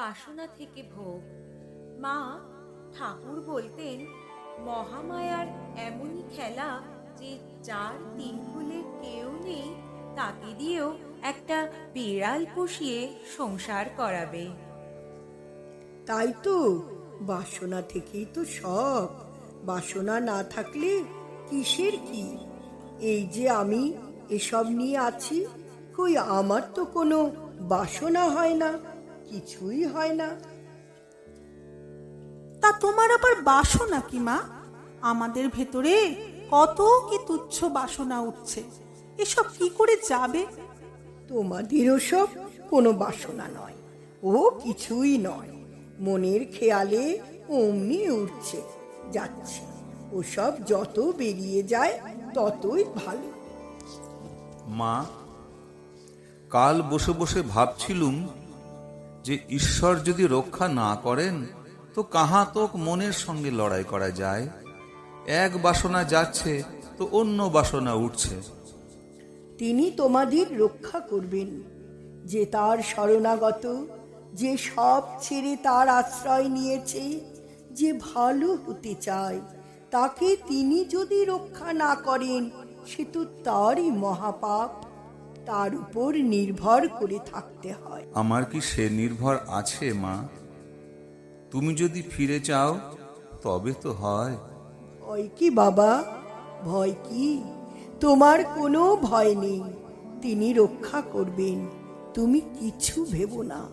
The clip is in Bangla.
বাসনা থেকে ভোগ। মা ঠাকুর বলতেন, মহামায়ার এমনই খেলা যে যার তিন কুলের কেউ নেই, তাকে দিয়েও একটা বিড়াল পুষিয়ে সংসার করাবে। তাই তো, বাসনা থেকেই তো সব। বাসনা না থাকলে কিসের কি? এই যে আমি এসব নিয়ে আছি, কই আমার তো কোনো বাসনা হয় না? কিছুই হয় না। তা তোমার আবার বাসনা কি মা? আমাদের ভেতরে কত কি তুচ্ছ বাসনা উঠছে। এসব কি করে যাবে? তোমাদেরও সব কোনো বাসনা নয় ও কিছুই নয়। মনের খেয়ালে অমনি উঠছে যাচ্ছে। ওসব যত বেরিয়ে যায় ততই ভালো। মা কাল বসে বসে ভাবছিলুম যে ঈশ্বর যদি রক্ষা না করেন, তো কাহা তোক মনের সঙ্গে লড়াই করা যায়। এক বাসনা যাচ্ছে, তো অন্য বাসনা উঠছে। তিনি তোমাদের রক্ষা করবেন। যে তার শরণাগত, যে সব ছেড়ে তার আশ্রয় নিয়েছে, যে ভালো হতে চায়, তাকে তিনি যদি রক্ষা না করেন, সে তো তারই মহাপাপ। তার উপর নির্ভর করে থাকতে হয়। আমার কি সে নির্ভর আছে মা? তুমি যদি ফিরে চাও তবে তো হয়। ভয় কি বাবা? ভয় কি? তোমার কোনো ভয় নেই। তিনি রক্ষা করবেন। তুমি কিছু ভেবো না।